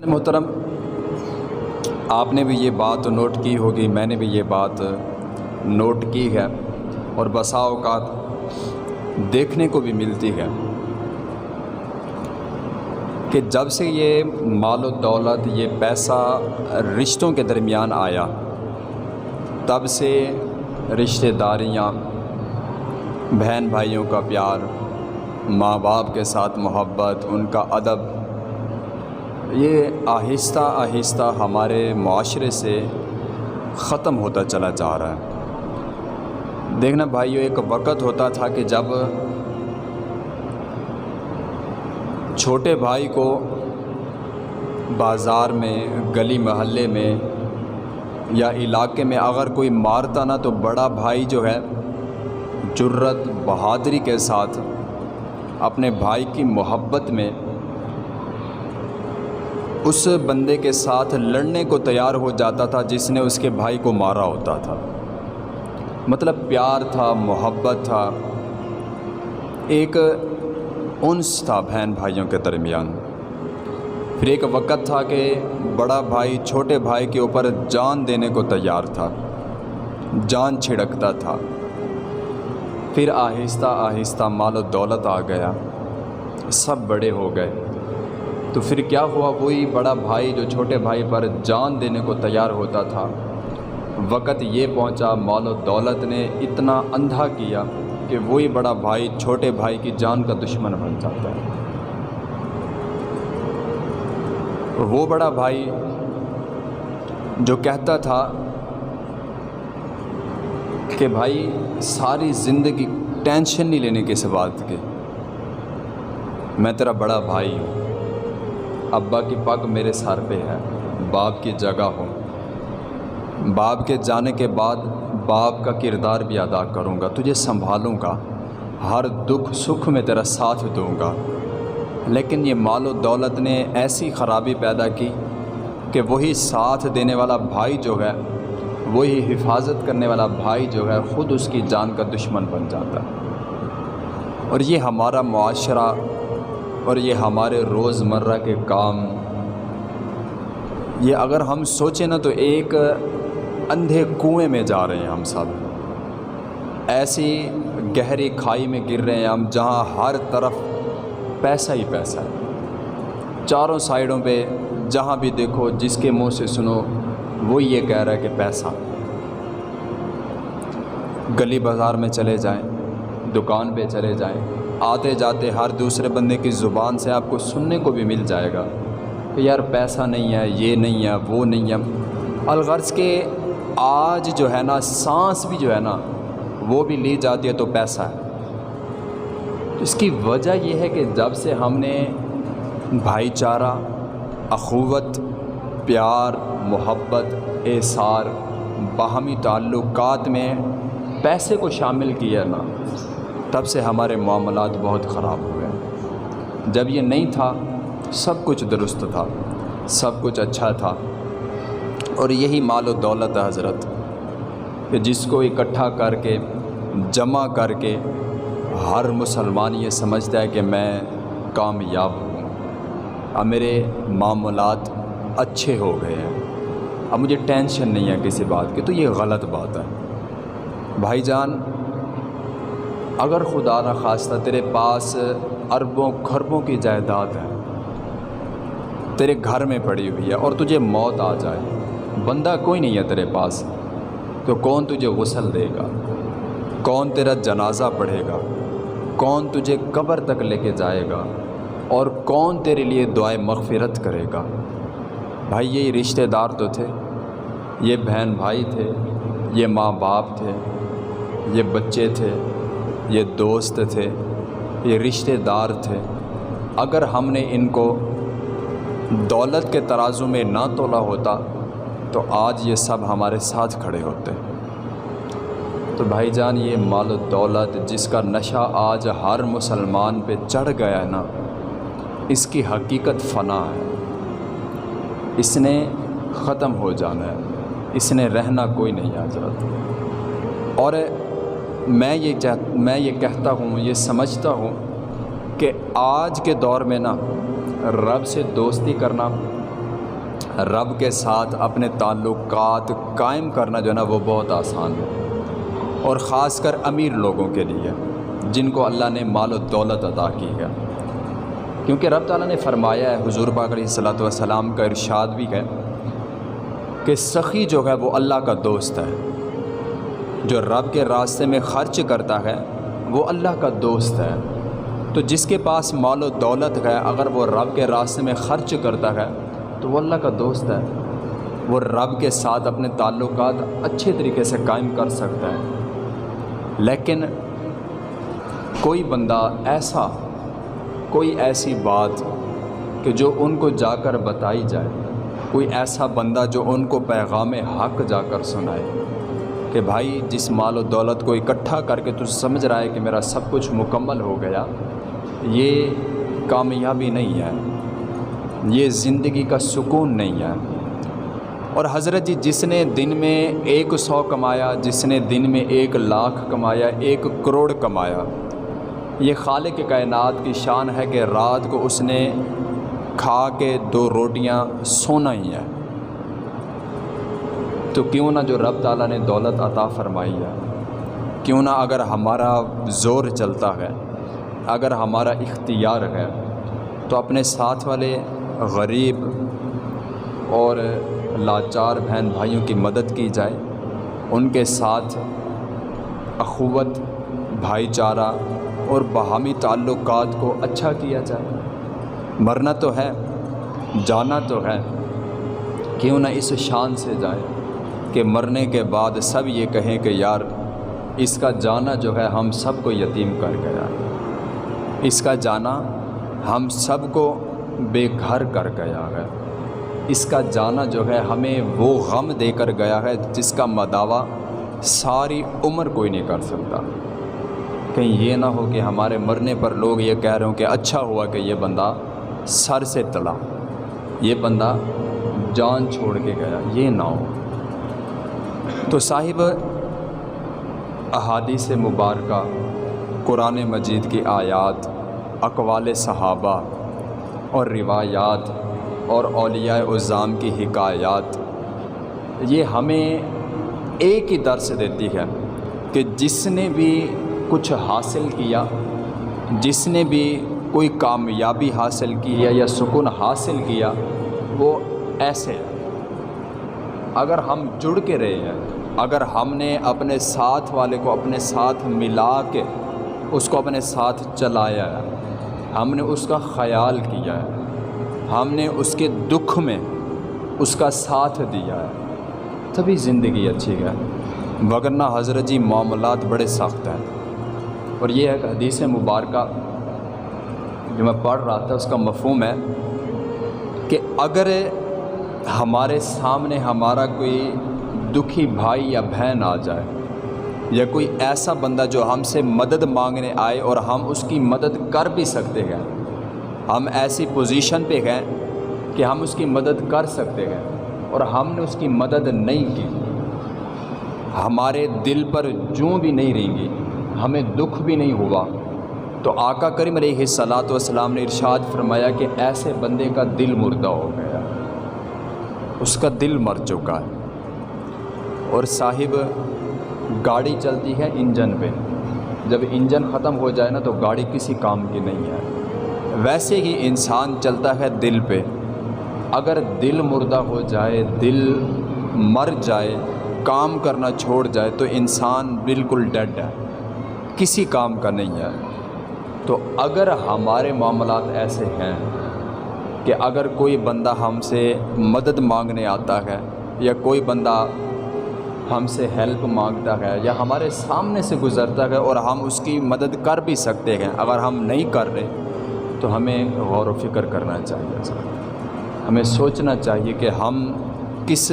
मोहतरम, आपने भी ये बात नोट की होगी, मैंने भी ये बात नोट की है और बसा औकात देखने को भी मिलती है कि जब से ये मालो दौलत, ये पैसा रिश्तों के दरमियान आया, तब से रिश्तेदारियाँ, बहन भाइयों का प्यार, माँ बाप के साथ मोहब्बत, उनका अदब ये आहिस्ता आहिस्ता हमारे माशरे से ख़त्म होता चला जा रहा है। देखना भाइयों एक वक़्त होता था कि जब छोटे भाई को बाज़ार में, गली मोहल्ले में या इलाके में अगर कोई मारता ना तो बड़ा भाई जो है, जुर्रत बहादरी के साथ अपने भाई की मोहब्बत में उस बंदे के साथ लड़ने को तैयार हो जाता था जिसने उसके भाई को मारा होता था। मतलब प्यार था, मोहब्बत था। एक उन्स था बहन भाइयों के दरमियान। फिर एक वक़्त था कि बड़ा भाई छोटे भाई के ऊपर जान देने को तैयार था। जान छिड़कता था। फिर आहिस्ता आहिस्ता मालो दौलत आ गया। सब बड़े हो गए। तो फिर क्या हुआ? वही बड़ा भाई जो छोटे भाई पर जान देने को तैयार होता था। वक़्त ये पहुँचा, मालो दौलत ने इतना अंधा किया कि वही बड़ा भाई छोटे भाई की जान का दुश्मन बन जाता है। वो बड़ा भाई जो कहता था कि भाई, सारी ज़िंदगी टेंशन नहीं लेने किस बात के। मैं तेरा बड़ा भाई हूँ। अब्बा की पग मेरे सर पे है, बाप की जगह हो। बाप के जाने के बाद बाप का किरदार भी अदा करूँगा, तुझे संभालूँगा। हर दुख सुख में तेरा साथ दूँगा। लेकिन ये मालो दौलत ने ऐसी ख़राबी पैदा की कि वही साथ देने वाला भाई जो है, वही हिफाजत करने वाला भाई जो है, ख़ुद उसकी जान का दुश्मन बन जाता। है और ये हमारा मुआशरा और ये हमारे रोज़मर्रा के काम। ये अगर हम सोचें ना तो एक अंधे कुएँ में जा रहे हैं हम सब। ऐसी गहरी खाई में गिर रहे हैं हम, जहाँ हर तरफ़ पैसा ही पैसा है। चारों साइडों पे जहाँ भी देखो, जिसके मुँह से सुनो वो ये कह रहा है कि पैसा। गली बाज़ार में चले जाएँ, दुकान पे चले जाएँ आते जाते हर दूसरे बंदे की ज़ुबान से आपको सुनने को भी मिल जाएगा कि यार पैसा नहीं है, ये नहीं है, वो नहीं है। अलगर्ज के आज जो है ना, सांस भी जो है ना, वो भी ली जाती है तो पैसा है। तो इसकी वजह यह है कि जब से हमने भाईचारा, अखुवत, प्यार, मोहब्बत, एसार, बाहमी ताल्लुकात में पैसे को शामिल किया ना तब से हमारे मामलात बहुत ख़राब हुए। जब ये नहीं था, सब कुछ दुरुस्त था, सब कुछ अच्छा था। और यही मालो दौलत है हज़रत, कि जिसको इकट्ठा करके, जमा करके, हर मुसलमान ये समझता है कि मैं कामयाब हूँ। अब मेरे मामलात अच्छे हो गए हैं। अब मुझे टेंशन नहीं है किसी बात की तो ये गलत बात है। भाईजान अगर खुदा न खास्ता, तेरे पास अरबों, खरबों की जायदाद है। तेरे घर में पड़ी हुई है और तुझे मौत आ जाए। बंदा कोई नहीं है तेरे पास तो कौन तुझे गसल देगा? कौन तेरा जनाजा पढ़ेगा? कौन तुझे कब्र तक लेके जाएगा? और कौन तेरे लिए दुआ मगफ़िरत करेगा? भाई, ये रिश्तेदार तो थे, ये बहन भाई थे, ये माँ बाप थे, ये बच्चे थे ये दोस्त थे, ये रिश्तेदार थे। अगर हमने इनको दौलत के तराजू में ना तोला होता तो आज ये सब हमारे साथ खड़े होते। तो भाईजान, ये माल दौलत जिसका नशा आज हर मुसलमान पे चढ़ गया ना, इसकी हकीकत फ़ना है। इसने ख़त्म हो जाना है, इसने रहना कोई नहीं आ जाता और मैं ये मैं ये कहता हूँ, ये समझता हूँ कि आज के दौर में ना, रब से दोस्ती करना, रब के साथ अपने ताल्लुकात कायम करना जो है ना, वो बहुत आसान है। और ख़ास कर अमीर लोगों के लिए, जिनको अल्लाह ने माल दौलत अदा की है। क्योंकि रब ताला ने फरमाया है, हुजूर पाक सलाम का इरशाद भी है कि सखी जो है वो अल्लाह का दोस्त है। जो रब के रास्ते में ख़र्च करता है, वो अल्लाह का दोस्त है। तो जिसके पास माल दौलत है, अगर वो रब के रास्ते में ख़र्च करता है तो वो अल्लाह का दोस्त है। वो रब के साथ अपने ताल्लुक अच्छे तरीके से कायम कर सकता है। लेकिन कोई बंदा ऐसा, कोई ऐसी बात कि जो उनको जाकर बताई जाए, कोई ऐसा बंदा जो उनको पैगाम हक जाकर सुनाए। कि भाई, जिस माल और दौलत को इकट्ठा करके तू समझ रहा है कि मेरा सब कुछ मुकम्मल हो गया, ये कामयाबी नहीं है। ये ज़िंदगी का सुकून नहीं है। और हज़रत जी, जिसने दिन में एक सौ कमाया, जिसने दिन में एक लाख कमाया, एक करोड़ कमाया, ये खाल के कायनात की शान है कि रात को उसने खा के दो रोटियाँ सोना ही है। तो क्यों ना जो रब ताला ने दौलत अता फरमाई है? क्यों ना अगर हमारा ज़ोर चलता है, अगर हमारा इख्तियार है तो अपने साथ वाले गरीब और लाचार बहन भाइयों की मदद की जाए, उनके साथ अखवत, भाईचारा और बहमी ताल्लुक को अच्छा किया जाए। मरना तो है, जाना तो है, क्यों ना इस शान से जाए? कि मरने के बाद सब ये कहें कि यार, इसका जाना जो है हम सबको यतीम कर गया। इसका जाना हम सबको बेघर कर गया है। इसका जाना जो है हमें वो गम देकर गया है जिसका मदावा सारी उम्र कोई नहीं कर सकता। कहीं ये ना हो कि हमारे मरने पर लोग ये कह रहे हो कि अच्छा हुआ कि ये बंदा सर से तड़ा ये बंदा जान छोड़ के गया। ये ना हो। तो साहिब, अहादीस मुबारक, कुरान मजीद की आयात, अकवाल सहाबा और रिवायात और अलियाज़ाम की हिकायात, ये हमें एक ही दर्स देती है कि जिसने भी कुछ हासिल किया, जिसने भी कोई कामयाबी हासिल किया या सुकून हासिल किया, वो ऐसे अगर हम जुड़ के रहे हैं, अगर हमने अपने साथ वाले को अपने साथ मिला के उसको अपने साथ चलाया है, हमने उसका ख्याल किया है, हमने उसके दुख में उसका साथ दिया है, तभी ज़िंदगी अच्छी है। वगरना हज़रत जी मामला बड़े सख्त हैं। और ये एक हदीस मुबारक जो मैं पढ़ रहा था, उसका मफहम है कि अगर हमारे सामने हमारा कोई दुखी भाई या बहन आ जाए, या कोई ऐसा बंदा जो हमसे मदद मांगने आए और हम उसकी मदद कर भी सकते हैं। हम ऐसी पोजीशन पे हैं कि हम उसकी मदद कर सकते हैं और हमने उसकी मदद नहीं की। हमारे दिल पर जूँ भी नहीं रहेंगी, हमें दुख भी नहीं हुआ। तो आका करीम रही सलात वसलाम ने इरशाद फरमाया कि ऐसे बंदे का दिल मुर्दा हो गया। उसका दिल मर चुका है। और साहिब, गाड़ी चलती है इंजन पे। जब इंजन ख़त्म हो जाए ना तो गाड़ी किसी काम की नहीं है। वैसे ही इंसान चलता है दिल पे। अगर दिल मुर्दा हो जाए, दिल मर जाए, काम करना छोड़ जाए तो इंसान बिल्कुल डेड है। किसी काम का नहीं है। तो अगर हमारे मामलात ऐसे हैं कि अगर कोई बंदा हमसे मदद मांगने आता है या कोई बंदा हमसे हेल्प माँगता है या हमारे सामने से गुज़रता है और हम उसकी मदद कर भी सकते हैं, अगर हम नहीं कर रहे तो हमें गौर व फ़िक्र करना चाहिए। हमें सोचना चाहिए कि हम किस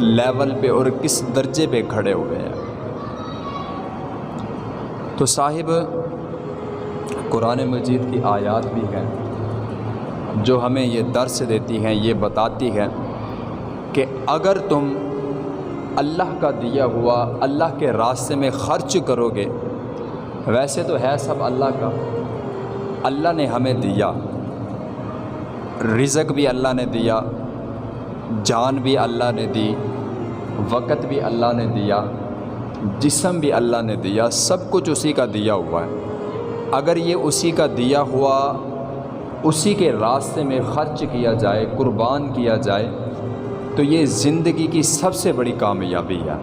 लेवल पे और किस दर्जे पे खड़े हुए हैं। तो साहिब, कुरान मजीद की आयत भी हैं जो हमें ये दर्स देती हैं, ये बताती हैं कि अगर तुम अल्लाह का दिया हुआ, अल्लाह के रास्ते में ख़र्च करोगे, वैसे तो है सब अल्लाह का। अल्लाह ने हमें दिया, रिज़क भी अल्लाह ने दिया, जान भी अल्लाह ने दी, वक़्त भी अल्लाह ने दिया, जिसम भी अल्लाह ने दिया, सब कुछ उसी का दिया हुआ है। अगर ये उसी का दिया हुआ उसी के रास्ते में ख़र्च किया जाए, कुर्बान किया जाए तो ये ज़िंदगी की सबसे बड़ी कामयाबी है।